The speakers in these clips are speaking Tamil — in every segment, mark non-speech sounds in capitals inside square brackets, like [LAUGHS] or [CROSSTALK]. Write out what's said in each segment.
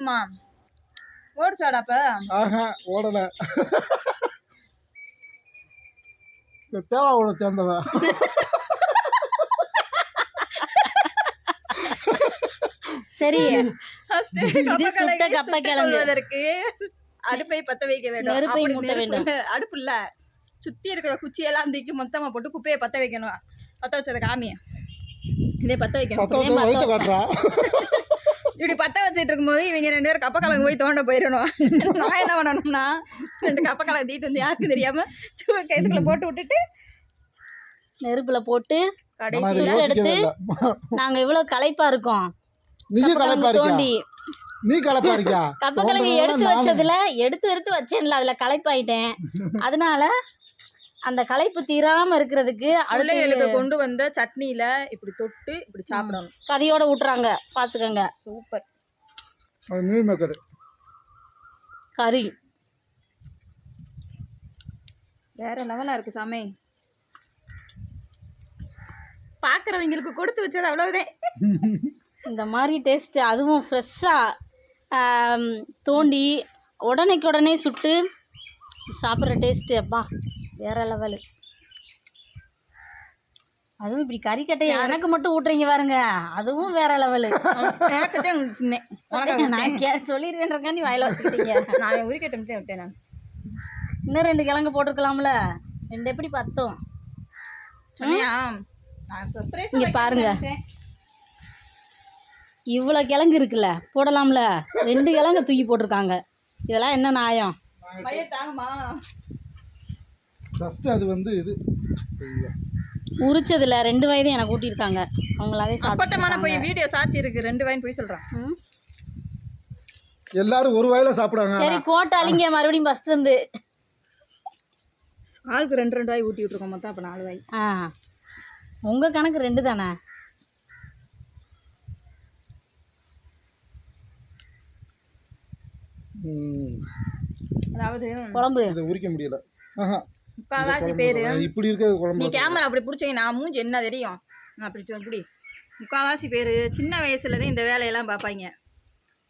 அம்மா ஓடிச்சாடா அப்ப? ஆஹா ஓடலை. இந்த தேவாவோட சேர்ந்தவன் சரி. இது சுட்ட கப்ப கிழங்கு. அடுப்பை பத்த வைக்க வேண்டும். நெருப்பை அப்படி மூட்ட நெருப்பு வேண்டும். இல்ல, அடுப்பு இல்ல. சுத்தி இருக்கிற குச்சியெல்லாம் தூக்கி மொத்தமா போட்டு குப்பையை பத்த வைக்கணும். பத்த வச்சது காமி. இதே பத்த வைக்கணும். பத்த வந்து வயிற்று காட்டுறா. இப்படி பத்த வச்சுட்டு இருக்கும்போது இவங்க ரெண்டு பேரும் கப்ப கிழங்கு போய் தோண்ட போயிடணும். நான் என்ன பண்ணணும்னா ரெண்டு கப்ப கிழங்கு தீட்டு வந்து யாருக்கு தெரியாம சும்மா கைதுக்குள்ள போட்டு விட்டுட்டு நெருப்புல போட்டு நான் அதை கடைசி சுட்டு யோசிக்கவே எடுத்து நாங்க இவ்வளவு களைப்பா இருக்கோம். தோண்டி. நீ கலப்பா இருக்கியா? கப்பக்கிழங்கு எடுத்து வச்சதுல எடுத்து எடுத்து வச்சேன்ல அதுல களைப்பாயிட்டேன். அதனால அந்த களைப்பு தீராம இருக்கிறதுக்கு அடுத்து பிள்ளைகளுக்கு கொண்டு வந்த சட்னியில இப்படி தொட்டு இப்படி சாப்பிடணும். கறியோட விட்டுறாங்க பாத்துக்கோங்க. சூப்பர். கறி. வேற லெவலா இருக்கு சாமி. பாக்குறவங்களுக்கு கொடுத்து வச்சது அவ்வளவுதான் இந்த மாதிரி டேஸ்ட் அதுவும் ஃப்ரெஷ்ஷாக தோண்டி உடனேக்கு உடனே சுட்டு சாப்பிட்ற டேஸ்ட்டு அப்பா. வேற லெவலு அதுவும் இப்படி கறிக்கட்டை எனக்கு மட்டும் ஊட்டுறீங்க பாருங்க. அதுவும் வேற லெவலு நான் கே சொல்லிடுவேன்றக்காண்டி வாயில வச்சுக்கிட்டீங்க. நான் உரிக்கட்டும் விட்டேன் நான். இன்னும் ரெண்டு கிழங்கு போட்டிருக்கலாம்ல. ரெண்டு எப்படி பத்தும்? இங்க பாருங்க. இவ்வளோ கிழங்கு இருக்குல்ல போடலாம்ல. ரெண்டு கிழங்கு தூக்கி போட்டிருக்காங்க. இதெல்லாம் என்ன நியாயம் வயிறு தாங்குமா ஃபஸ்ட்டு அது வந்து இது. உரிச்சதுல ரெண்டு வயதையும் எனக்கு ஊட்டியிருக்காங்க அவங்களாவே அப்பட்டமான சாப்பிட்டு போய் வீடியோ சாட்சி இருக்கு ரெண்டு வாயின் போய் சொல்றான். ம். எல்லாரும் ஒரு வயல சாப்பிடுவாங்க சரி கோட்டாளிங்க மறுபடியும் ஃபர்ஸ்ட் இருந்து. ஆளுக்கு ரெண்டு ரெண்டு வாய் ஊட்டி விட்டுருக்கோம் மொத்தம் அப்ப நாலு வாய். ஆ. உங்க கணக்கு ரெண்டு தானே? அதாவது குழம்பு. இதை உரிக்க முடியல. ஆஹா. முக்கால்வாசி பேரு. இப்படி இருக்கிறது நீ குழம்பு கேமரா அப்படி பிடிச்சீங்க நான் மூஞ்சி என்ன தெரியும்? நான் அப்படி இப்படி. முக்கால்வாசி பேர் சின்ன வயசுல தான் இந்த வேலையெல்லாம் பார்ப்பாங்க.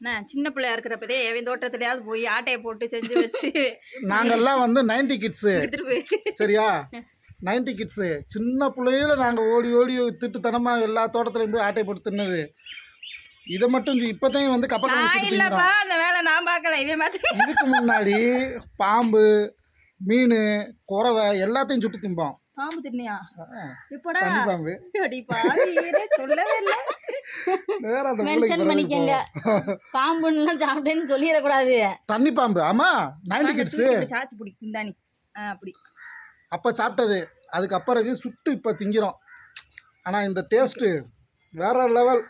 என்ன சின்ன பிள்ளையா இருக்கிறப்பதே எவன் தோட்டத்துலயாவது போய் ஆட்டையை போட்டு செஞ்சு வச்சு [LAUGHS] நாங்கெல்லாம் வந்து நைன்டி கிட்ஸு. சரியா? Ninety kids. சின்ன பிள்ளையில நாங்கள் ஓடி ஓடி திட்டுத்தனமாக எல்லா தோட்டத்துலையும் போய் ஆட்டை போட்டு தின்னது. இதை மட்டும் இப்போ தான் வந்து கப்பல் இல்லப்பா அந்த வேலை நான் பார்க்கல. இவன் இதுக்கு முன்னாடி பாம்பு மீன் குறவை எல்லாத்தையும் சுட்டு திம்போம் பாம்பு தின்னியா இப்போடா. தண்ணி பாம்பு. அடி பாவியே, சொல்லவே இல்லை. வேற அந்த மென்ஷன் பண்ணிக்கங்க. சாப்பிட்டேன்னு சொல்லிடக்கூடாது. தண்ணி பாம்பு ஆமா? நைன்டி கிட்ஸு சாச்சி பிடி குந்தாணி ஆ, அப்படி. அப்போ சாப்பிட்டது. அதுக்கப்புறம் சுட்டு இப்போ திங்கிறோம். ஆனால் இந்த டேஸ்ட்டு வேற லெவல்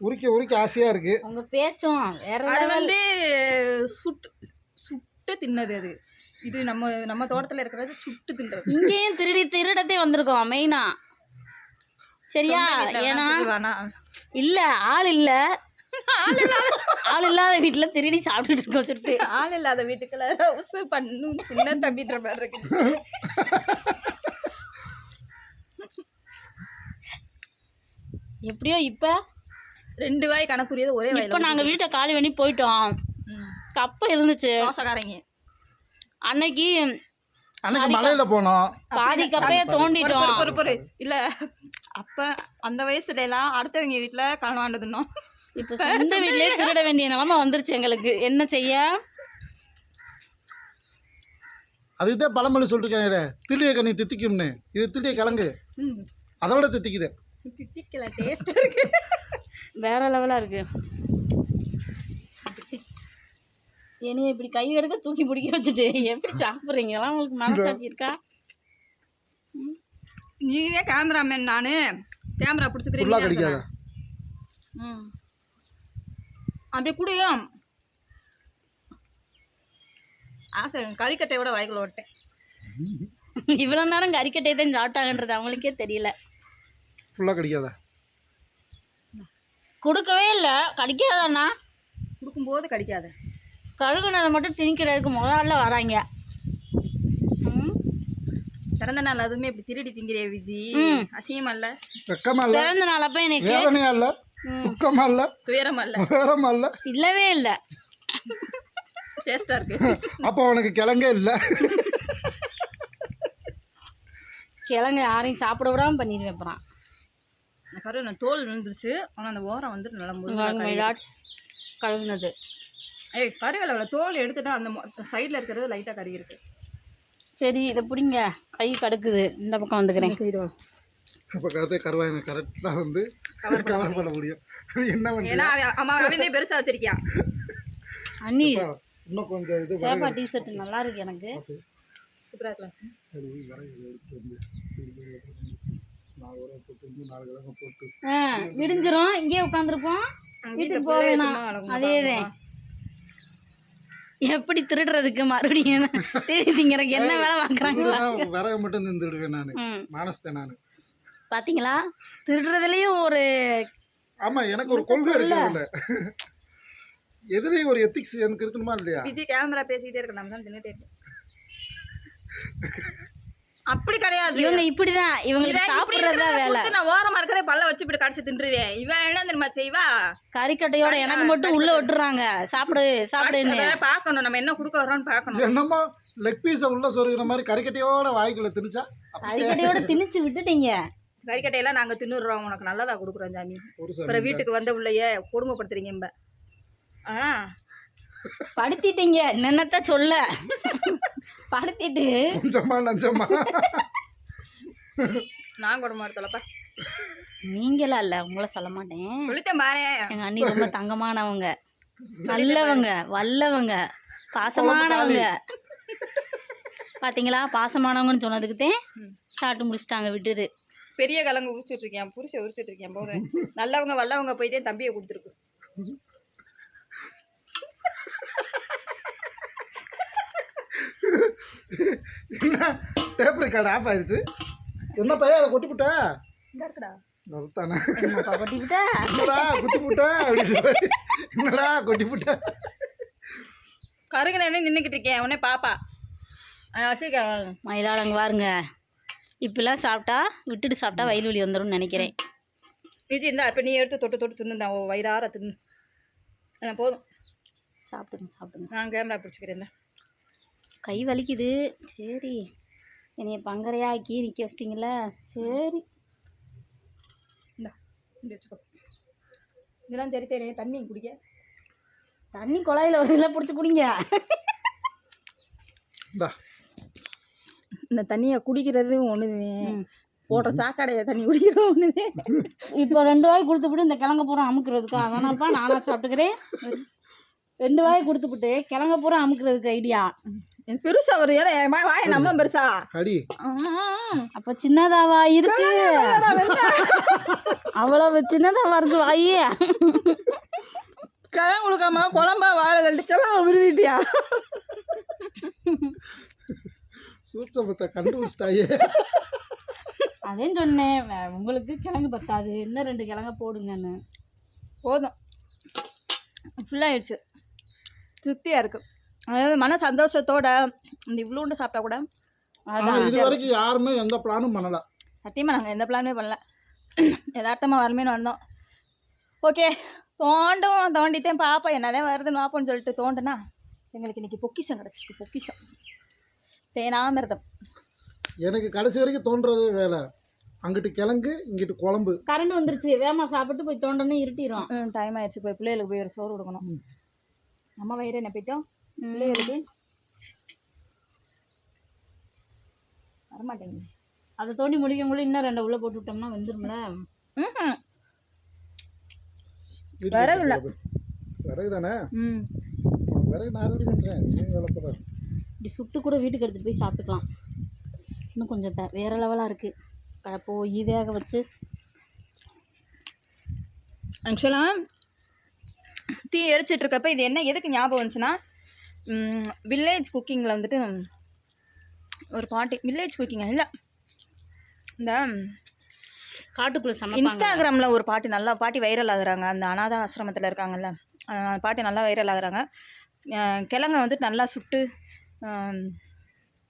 உரிக்க உரிக்க ஆசையாக இருக்குது உங்க பேச்சும் வேற அது. வந்து சுட்டு சுட்டு தின்னது அது. இது நம்ம நம்ம தோட்டத்துல இருக்கிறது சுட்டு தின்றது. இங்கேயும் திருடி திருடத்தே வந்திருக்கோம் மெயினா. சரியா? ஏன்னா? இல்ல ஆள் இல்ல. ஆள் இல்லாத வீட்டுல திருடி சாப்பிட்டுட்டு இருக்கோம் சுட்டு. ஆள் இல்லாத வீட்டுக்குள்ள உசு பண்ணும் சின்ன தம்பின்ற மாதிரி இருக்கு எப்படியோ இப்ப? ரெண்டு வாய் கணக்குரியது ஒரே இப்ப வாயில நாங்க வீட்டை காலி பண்ணி போயிட்டோம். கப்பை இருந்துச்சு. தோசைக்காரங்க அன்னைக்கு அன்னைக்கு மலையில் போனோம். பாதி கப்பைய தோண்டிட்டோம். பொறு பொறு இல்ல அப்ப அந்த வயசுல எல்லாம் அடுத்தவங்க வீட்டுல கலவாண்டு தின்னோம் இப்ப சொந்த வீட்லயே திருட வேண்டிய நிலைமை வந்துருச்சு எங்களுக்கு. என்ன செய்ய? அதுக்கு தான் பழமொழி சொல்லிருக்காங்க திளிய கனி தித்திக்கும்னு. இது திளிய கிழங்கு. ம். அதை விட தித்திக்குது. தித்திக்கல டேஸ்ட் இருக்கு. வேற லெவலா இருக்கு. என்னைய இப்படி கை எடுக்க தூக்கி பிடிக்க வச்சுட்டு எப்படி சாப்பிட்றீங்க? எல்லாம் உங்களுக்கு மனசாட்சி இருக்கா? நீங்க கேமராமேன் நானு. கேமரா பிடிச்சிக்கிறீங்க கிடைக்காத. ம். அப்படியே குடியும். ஆசை கறிக்கட்டையோட வாய்க்குள்ள விட்டேன் இவ்வளவு நேரம் கறிக்கட்டையை தான் சாப்பிட்டாங்கன்றது அவங்களுக்கே தெரியல. ஃபுல்லாக கிடைக்காத. கொடுக்கவே இல்லை. கடிக்காதண்ணா கொடுக்கும்போது கடிக்காத. கழுகுனதை மட்டும் திணிக்கிறதுக்கு முதல்ல வராங்க. ம். பிறந்த நாள் அதுவுமே இப்படி திருடி திங்கிறிய விஜி. ம். அசியமா இல்ல வெக்கமா இல்லை பிறந்த நாள் அப்ப எனக்கு வேதனையா இல்லை ம். துக்கமா இல்லை துயரமா இல்லை வேறமா இல்லை இல்லவே இல்லை. டேஸ்ட்டாக இருக்கு. அப்போ உனக்கு கிழங்கே இல்லை. கிழங்கு யாரையும் சாப்பிட விடாம பண்ணிடுவேன் அப்புறம். கரு நான் தோல் விழுந்துருச்சு. ஆனால் அந்த ஓரம் வந்துட்டு நல்லா. விராட் கழுகுனது. ஏய் கருவேல தோல் எடுத்துட்டு அந்த சைடில் இருக்கிறது லைட்டாக கறி இருக்கு. சரி இதை பிடிங்க. கை கடுக்குது. இந்த பக்கம் வந்துக்கிறேன். அப்போ கருத்தை கருவாயினை கரெக்டாக வந்து கவர் பண்ண முடியும். என்ன பண்ணி பெருசாக வச்சிருக்கியா? அண்ணி இன்னும் கொஞ்சம் இது சேப்பா டிஷர்ட் நல்லா இருக்கு எனக்கு. சூப்பராக ஆ விடிஞ்சிரும். இங்கேயே உட்காந்துருப்போம் வீட்டுக்கு போக வேணாம் அதேதான். எப்படி திருடுறதுக்கு மறுபடியும் தேடி திங்கிறக்கு என்ன வேலை பார்க்குறாங்களா விறகு மட்டும் நின்றுடுவேன் நான். ம். மானஸ்தேன் நான். பார்த்தீங்களா திருடுறதுலேயும் ஒரு ஆமாம் எனக்கு ஒரு கொள்கை இருக்கு அதில். எதுலேயும் ஒரு எத்திக்ஸ் எனக்கு இருக்கணுமா இல்லையா? விஜய் கேமரா பேசிக்கிட்டே இருக்க நம்ம தான் தின்னுட்டே அப்படி கிடையாது. இவங்க இப்படிதான். இவங்களுக்கு சாப்பிட்றது வேலை. நான் ஓரமா இருக்கிற பல்ல வச்சு இப்படி கடிச்சு தின்றுவேன். இவன் என்ன தெரியுமா செய்வா? கறிக்கட்டையோட எனக்கு மட்டும் உள்ள விட்டுறாங்க. சாப்பிடு சாப்பிடுன்னு பார்க்கணும். நம்ம என்ன கொடுக்க வரோம்னு பார்க்கணும். என்னமோ லெக் பீஸை உள்ள சொருகிற மாதிரி கறிக்கட்டையோட வாய்க்குள்ள திணிச்சா கறிக்கட்டையோட திணிச்சு விட்டுட்டீங்க. கறிக்கட்டையெல்லாம் நாங்க தின்னுடுறோம். உனக்கு நல்லதா கொடுக்குறோம் சாமி. ஒரு அப்புறம் வீட்டுக்கு வந்த உள்ளேயே கொடுமைப்படுத்துறீங்க இம்ப. ஆ. படுத்திட்டீங்க. நின்னத்த சொல்ல. படுத்திட்டு. கொஞ்சமா நஞ்சமா? நான் கொடுமை எடுத்தலப்பா நீங்களா இல்ல உங்களை சொல்ல மாட்டேன். சொல்லித்தேன் பாரு. எங்க அண்ணி ரொம்ப தங்கமானவங்க. நல்லவங்க வல்லவங்க பாசமானவங்க. பாத்தீங்களா? பாசமானவங்கன்னு சொன்னதுக்குத்தே சாப்பிட்டு முடிச்சிட்டாங்க விட்டுரு பெரிய கிழங்கு உரிச்சிட்டு இருக்கேன். புருஷ உரிச்சிட்டு இருக்கேன் போது. நல்லவங்க வல்லவங்க போய் தான் தம்பியை கொடுத்துருக்கு. என்ன? டேப் ரெக்கார்டு ஆஃப் ஆயிடுச்சு என்ன பையன் அதை கொட்டி விட்ட இங்க இருக்குடா. அதுதானே என்னப்பா கொட்டி விட்ட என்னடா குத்தி அப்படின்னு என்னடா கொட்டி விட்ட கருங்கல நின்றுக்கிட்டு இருக்கேன். உடனே பாப்பா. அசிக்க மயிலாளங்க பாருங்க இப்படிலாம் சாப்பிட்டா விட்டுட்டு சாப்பிட்டா வயிறு வலி வந்துடும்னு நினைக்கிறேன். இது இந்த இப்போ நீ எடுத்து தொட்டு தொட்டு தின்னு வயிறார தின்னு. போதும். சாப்பிடுங்க சாப்பிடுங்க. நான் கேமரா பிடிச்சிக்கிறேன் இந்தா. கை வலிக்குது. சரி. என்னைய பங்கரையா ஆக்கி நிற்க வச்சிட்டிங்களே சரி. இந்தா இப்படி வச்சுக்கோ. இதெல்லாம் சரி சரி தண்ணி குடிக்க. தண்ணி குழாயில் வருதுல பிடிச்சி குடிங்க. இந்தா. தண்ணியை குடிக்கிறது ஒன்று போடுற சாக்கடையை தண்ணி குடிக்கிறது ஒன்று இப்போ ரெண்டு வாய் கொடுத்துப்புட்டு இந்த கிழங்க பூரா அமுக்குறதுக்கா அதனாலப்பா நானாக சாப்பிட்டுக்கிறேன். ரெண்டு வாய் கொடுத்துப்புட்டு கிழங்க பூரா அமுக்குறதுக்கு ஐடியா. பெருசா வருது. ஏன்னா வாய் நம்ம பெருசா. கடி அப்போ சின்னதாவா இருக்கு? அவ்வளவு சின்னதாவா இருக்கு வாயே? கிழங்கு கொடுக்காம குழம்பா வாழை தள்ளி கிழங்கு விரும்பிட்டியா? சூச்சபத்தை கண்டுபிடிச்சிட்டாயே. அதேன்னு சொன்னேன். உங்களுக்கு கிழங்கு பத்தாது. இன்னும் ரெண்டு கிழங்க போடுங்கன்னு. போதும். ஃபுல்லாகிடுச்சு திருப்தியாக இருக்கு. அதாவது மன சந்தோஷத்தோட இந்த இவ்வளோண்டு சாப்பிட்டா கூட ஆனா இது வரைக்கும் யாருமே எந்த பிளானும் பண்ணல. சத்தியமாக நாங்கள் எந்த பிளானுமே பண்ணல. யதார்த்தமாக வரமேனு வந்தோம். ஓகே தோண்டும் தோண்டித்தேன் பார்ப்போம் என்னதான் வருதுன்னு பார்ப்போம்னு சொல்லிட்டு தோண்டுனா எங்களுக்கு இன்னைக்கு பொக்கிஷம் கிடச்சிருக்கு பொக்கிஷம். தேனாமிரதம். எனக்கு கடைசி வரைக்கும் தோன்றது வேலை. அங்கிட்டு கிழங்கு இங்கிட்டு குழம்பு. கரண்ட் வந்துருச்சு. வேமா சாப்பிட்டு போய் தோண்டனே இருட்டிடும் டைம் ஆயிடுச்சு. போய் பிள்ளைகளுக்கு போய் ஒரு சோறு கொடுக்கணும். நம்ம வயிறு என்ன போயிட்டோம்? பிள்ளைகளுக்கு வரமாட்டேங்குது. அதை தோண்டி முடிக்கும்போது இன்னும் ரெண்டு உள்ள போட்டு விட்டோம்னா வந்துரும்ல? விறகு இல்ல. விறகு தானே? ம். விறகு நான் பண்ணுறேன் இப்படி சுட்டு கூட வீட்டுக்கு எடுத்துகிட்டு போய் சாப்பிட்டுக்கலாம். இன்னும் கொஞ்சம் த வேறு லெவலாக இருக்குது போய் வேக வச்சு. ஆக்சுவலாக டீ எரிச்சிட்டு இருக்கப்ப இது என்ன எதுக்கு ஞாபகம் வந்துச்சுன்னா வில்லேஜ் குக்கிங்கில் வந்துட்டு ஒரு பாட்டி வில்லேஜ் குக்கிங் இல்லை. இந்த காட்டுக்குள்ளே சமைப்பாங்க இன்ஸ்டாகிராமில் ஒரு பாட்டி நல்லா பாட்டி வைரல் ஆகுறாங்க. அந்த அனாதை ஆசிரமத்தில் இருக்காங்கல்ல. பாட்டி நல்லா வைரல் ஆகுறாங்க. கிழங்க வந்துட்டு நல்லா சுட்டு அஹ்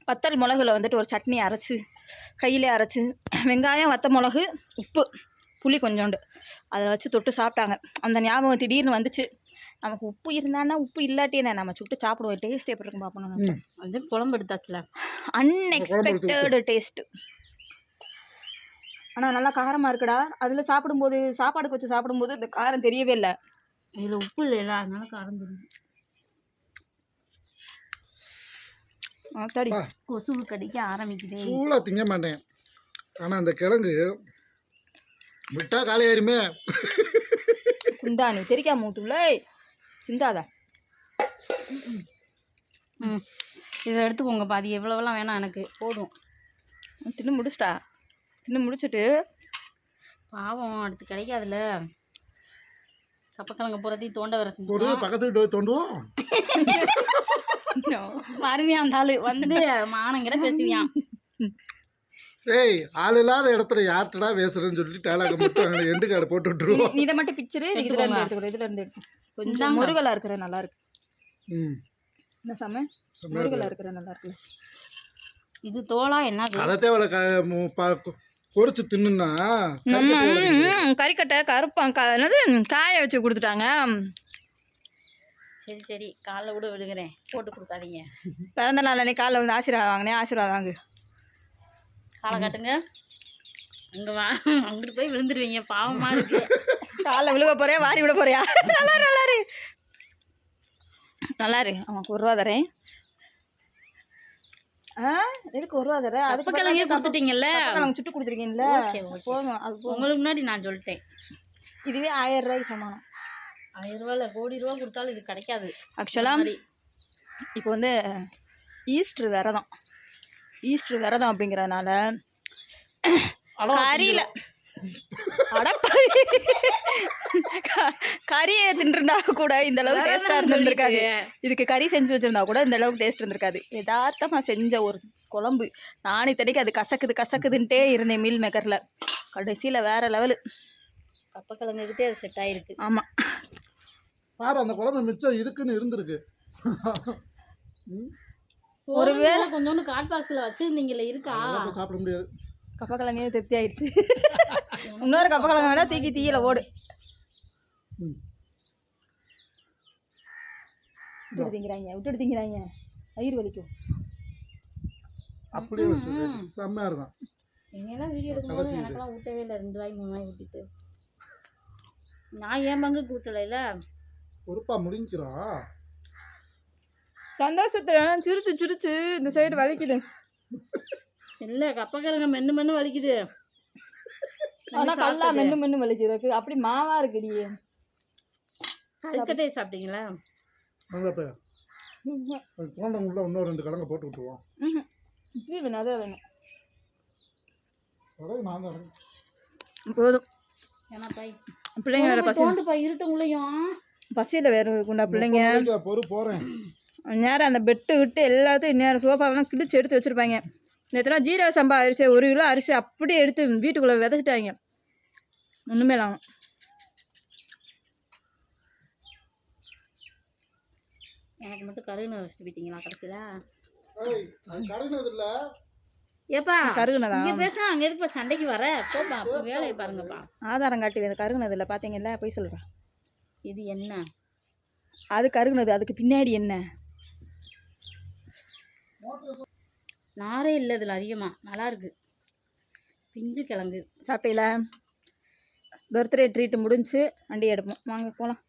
வத்தல் மிளகுல வந்துட்டு ஒரு சட்னி அரைச்சி கையிலே அரைச்சி வெங்காயம் வத்த மிளகு உப்பு புளி கொஞ்சோண்டு. அதை வச்சு தொட்டு சாப்பிட்டாங்க. அந்த ஞாபகம் திடீர்னு வந்துச்சு. நமக்கு உப்பு இருந்தான்னா உப்பு இல்லாட்டி என்ன? நம்ம சுட்டு சாப்பிடுவோம். டேஸ்ட் எப்படி இருக்கும் பார்ப்போம் அது குழம்பு எடுத்தாச்சுல. அன்எக்ஸ்பெக்டடு டேஸ்ட்டு ஆனால் நல்லா காரமாக இருக்குடா. அதில் சாப்பிடும்போது சாப்பாடுக்கு வச்சு சாப்பிடும்போது இந்த காரம் தெரியவே இல்லை. இதில் உப்பு இல்லைல்ல அதனால காரம் தெரியும் பா. கொசுவு கடிக்க ஆரம்பிக்குதே. சூடாக திங்க மாட்டேன். ஆனால் அந்த கிழங்கு விட்டா காலியாயிருமே. குந்தா நீ தெரிக்காம ஊத்துல சிந்தாத. ம். இதை எடுத்துக்கோங்க பாதி. எவ்வளோவெல்லாம் வேணாம் எனக்கு. போதும். தின்னு முடிச்சிட்டா. தின்னு முடிச்சிட்டு பாவம் அடுத்து கிடைக்காதுல்ல. கப்பக்கிழங்க போகிறதையும் தோண்ட வர செஞ்சு பக்கத்து வீட்டு தோண்டுவோம். வருவியான் அந்த ஆளு வந்து மானங்கிற பேசுவியான் [LAUGHS] ஏய் ஆள் இல்லாத இடத்துல யார்கிட்டடா பேசுறேன்னு சொல்லிட்டு டேலாக மட்டும் அங்கே எண்டு கார்டு போட்டு விட்டுருவோம். நீ இதை மட்டும் பிக்சரு இதுல இருந்து எடுத்துக்கோங்க. எடுத்துக்கோ இதுல இருந்து கொஞ்சம். முருகலா இருக்கிற நல்லா இருக்கு. ம். என்ன சாம? முருகலா இருக்கு. இருக்கிற நல்லா இருக்குல்ல. இது தோலா என்னது? அதை தேவை க மு- பா- கொ- பொரிச்சு தின்னுன்னா கறிக்கட்டை எவ்வளவு இருக்குது? ம், கறிக்கட்டை கருப்பா கா என்னது காய வச்சு கொடுத்துட்டாங்க. சரி சரி காலைல கூட விடுகிறேன் போட்டு கொடுக்காதீங்க. பிறந்த நாள் அன்னைக்கு காலைல வந்து ஆசீர்வாதம் வாங்கினேன் ஆசீர்வாதம் வாங்கு. காலை காட்டுங்க. அங்கே வா. அங்கிட்டு போய் விழுந்துருவீங்க. பாவமா இருக்கு. காலைல விழுக போறியா? வாரி விட போறியா? நல்லா நல்லா இரு. நல்லா இரு. அவனுக்கு ஒரு ரூபா தரேன். ஆ எதுக்கு ஒரு ரூபா தரேன் அதுக்கு கப்பக்கிழங்கே கொடுத்துட்டீங்கல்ல? நாங்கள் சுட்டு கொடுத்துருக்கீங்கல்ல? போதும் அது உங்களுக்கு முன்னாடி நான் சொல்லிட்டேன். இதுவே ஆயிரம் ரூபாய்க்கு சமானம். ஆயிரம் ரூபாயில் கோடி ரூபா கொடுத்தாலும் இது கிடைக்காது. ஆக்சுவலாக. இப்போ வந்து ஈஸ்டர் விரதம் ஈஸ்டர் விரதம் அப்படிங்கிறதுனால கறியில கறியை தின்றுருந்தா கூட இந்த அளவுக்கு டேஸ்டா இருந்திருக்காது. இதுக்கு கறி செஞ்சு வச்சிருந்தா கூட இந்த அளவுக்கு டேஸ்ட் இருந்திருக்காது. யதார்த்தமா செஞ்ச ஒரு குழம்பு. நானே இத்தனைக்கு அது கசக்குது கசக்குதுன்ட்டே இருந்தேன் மீல் மேக்கர்ல கடைசியில வேற லெவலு கப்பக்கிழங்குக்கிட்டே அது செட் ஆயிருக்கு. ஆமா. பாரு அந்த குழம்பு மிச்சம் இதுக்குன்னு இருந்திருக்கு. [LAUGHS] ஒருவேளை கொஞ்சோண்டு காட் பாக்ஸில் வச்சுருந்தீங்களே இருக்கா? சாப்பிட முடியாது. கப்பக்கிழங்கே திருப்தி ஆயிடுச்சு இன்னொரு கப்பக்கிழங்கு வேணா தூக்கி தீயில ஓடு ம். விட்டு திங்கிறாங்க விட்டு திங்கிறாங்க. வயிறு வலிக்கும். அப்படியே வச்சு செம்மையா இருக்கும். எங்கெல்லாம் வீடியோ எடுக்கும்போது எனக்கெல்லாம் ஊட்டவே இல்லை ரெண்டு வாய் மூணு வாய் ஊட்டிட்டு. நான் ஏன் பங்குக்கு ஊட்டலைல பொறுப்பா முடிஞ்சிடும் சந்தோஷத்தை சிரிச்சு சிரிச்சு இந்த சைடு வலிக்குது. இல்லை கப்பக்கிழங்க மென்று மென்று வலிக்குது. ஆனா கல்லா மென்னு மென்னு வலிக்குது அப்படி மாவா இருக்குடி. கல்கட்டையை சாப்பிட்டீங்களா? தோண்டங்குள்ள இன்னும் ரெண்டு கிழங்கு போட்டு விட்டுருவோம். ம்ஹும். இட்லி வேணும் போதும். பிள்ளைங்க வேற பசி இருட்டவங்களையும் பசியில வேற இருக்குண்டா பிள்ளைங்க. பொறு போறேன். நேரம் அந்த பெட்டு விட்டு எல்லாத்தையும் நேரம் சோஃபாவெல்லாம் கிழிச்சு எடுத்து வச்சிருப்பாங்க. நேற்றுலாம் ஜீரக சம்பா அரிசி ஒரு கிலோ அரிசி அப்படியே எடுத்து வீட்டுக்குள்ளே விதைச்சிட்டாங்க. ஒன்றுமே இல்லாமல் எனக்கு மட்டும் கருகுன வச்சுட்டு போயிட்டீங்களா கடைசியில்? ஏப்பா கருகுனதா? இங்கே அங்கே எதுக்குப்பா சண்டைக்கு வர? போப்பா வேலையை பாருங்கப்பா. ஆதாரம் காட்டி அது கருகுனது இல்லை பார்த்தீங்கல்ல போய் சொல்கிறேன் இது என்ன? அது கருகுனது அதுக்கு பின்னாடி என்ன? நாரே இல்லை இதில் அதிகமாக நல்லாயிருக்கு பிஞ்சு கிழங்கு. சாப்பிட்டீங்களா? பர்த்டே ட்ரீட் முடிஞ்சு வண்டி எடுப்போம். வாங்க போகலாம்